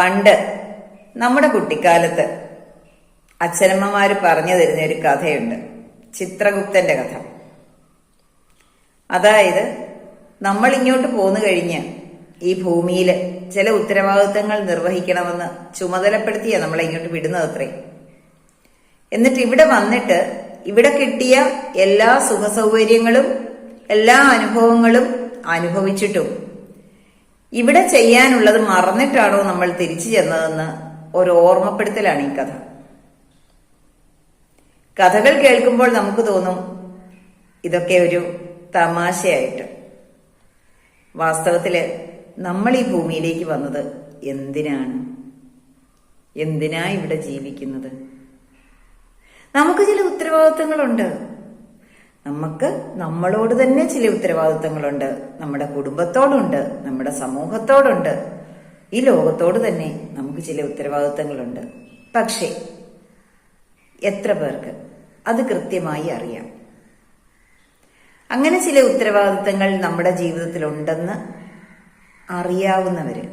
പണ്ട് നമ്മുടെ കുട്ടിക്കാലത്ത് അച്ഛനമ്മമാർ പറഞ്ഞു തരുന്ന ഒരു കഥയുണ്ട്. ചിത്രഗുപ്തന്റെ കഥ. അതായത് നമ്മൾ ഇങ്ങോട്ട് പോന്നു കഴിഞ്ഞ് ഈ ഭൂമിയിൽ ചില ഉത്തരവാദിത്തങ്ങൾ നിർവഹിക്കണമെന്ന് ചുമതലപ്പെടുത്തിയ നമ്മളെ ഇങ്ങോട്ട് വിടുന്നത് അത്രേ. എന്നിട്ട് ഇവിടെ വന്നിട്ട് ഇവിടെ കിട്ടിയ എല്ലാ സുഖസൗകര്യങ്ങളും എല്ലാ അനുഭവങ്ങളും അനുഭവിച്ചിട്ടും ഇവിടെ ചെയ്യാനുള്ളത് മറന്നിട്ടാണോ നമ്മൾ തിരിച്ചു ചെന്നതെന്ന് ഒരു ഓർമ്മപ്പെടുത്തലാണ് ഈ കഥ. കഥകൾ കേൾക്കുമ്പോൾ നമുക്ക് തോന്നും ഇതൊക്കെ ഒരു തമാശയായിട്ട്. വാസ്തവത്തിൽ നമ്മൾ ഈ ഭൂമിയിലേക്ക് വന്നത് എന്തിനാണ്? എന്തിനാ ഇവിടെ ജീവിക്കുന്നത്? നമുക്ക് ചില ഉത്തരവാദിത്തങ്ങളുണ്ട്. നമുക്ക് നമ്മളോട് തന്നെ ചില ഉത്തരവാദിത്തങ്ങളുണ്ട് നമ്മുടെ കുടുംബത്തോടുണ്ട് നമ്മുടെ സമൂഹത്തോടുണ്ട്. ഈ ലോകത്തോട് തന്നെ നമുക്ക് ചില ഉത്തരവാദിത്തങ്ങളുണ്ട്. പക്ഷേ എത്ര പേർക്ക് അത് കൃത്യമായി അറിയാം? അങ്ങനെ ചില ഉത്തരവാദിത്തങ്ങൾ നമ്മുടെ ജീവിതത്തിലുണ്ടെന്ന് അറിയാവുന്നവര്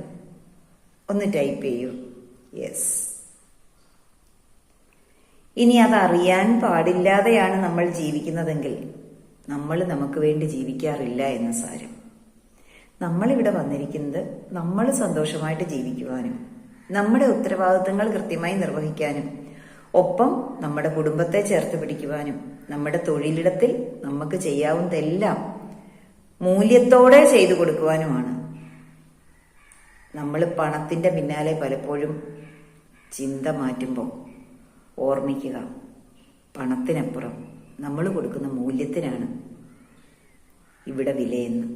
ഒന്ന് ടൈപ്പ് ചെയ്യൂ. യെസ്. ഇനി അതറിയാൻ പാടില്ലാതെയാണ് നമ്മൾ ജീവിക്കുന്നതെങ്കിൽ നമ്മൾ നമുക്ക് വേണ്ടി ജീവിക്കാറില്ല എന്ന സാരം. നമ്മളിവിടെ വന്നിരിക്കുന്നത് നമ്മൾ സന്തോഷമായിട്ട് ജീവിക്കുവാനും നമ്മുടെ ഉത്തരവാദിത്തങ്ങൾ കൃത്യമായി നിർവഹിക്കാനും ഒപ്പം നമ്മുടെ കുടുംബത്തെ ചേർത്ത് പിടിക്കുവാനും നമ്മുടെ തൊഴിലിടത്തിൽ നമുക്ക് ചെയ്യാവുന്നതെല്ലാം മൂല്യത്തോടെ ചെയ്തു കൊടുക്കുവാനുമാണ്. നമ്മൾ പണത്തിന്റെ പിന്നാലെ പലപ്പോഴും ചിന്ത മാറ്റുമ്പോൾ ഓർമ്മിക്കുക. പണത്തിനപ്പുറം നമ്മൾ കൊടുക്കുന്ന മൂല്യത്തിനാണ് ഇവിടെ വിലയെന്ന്.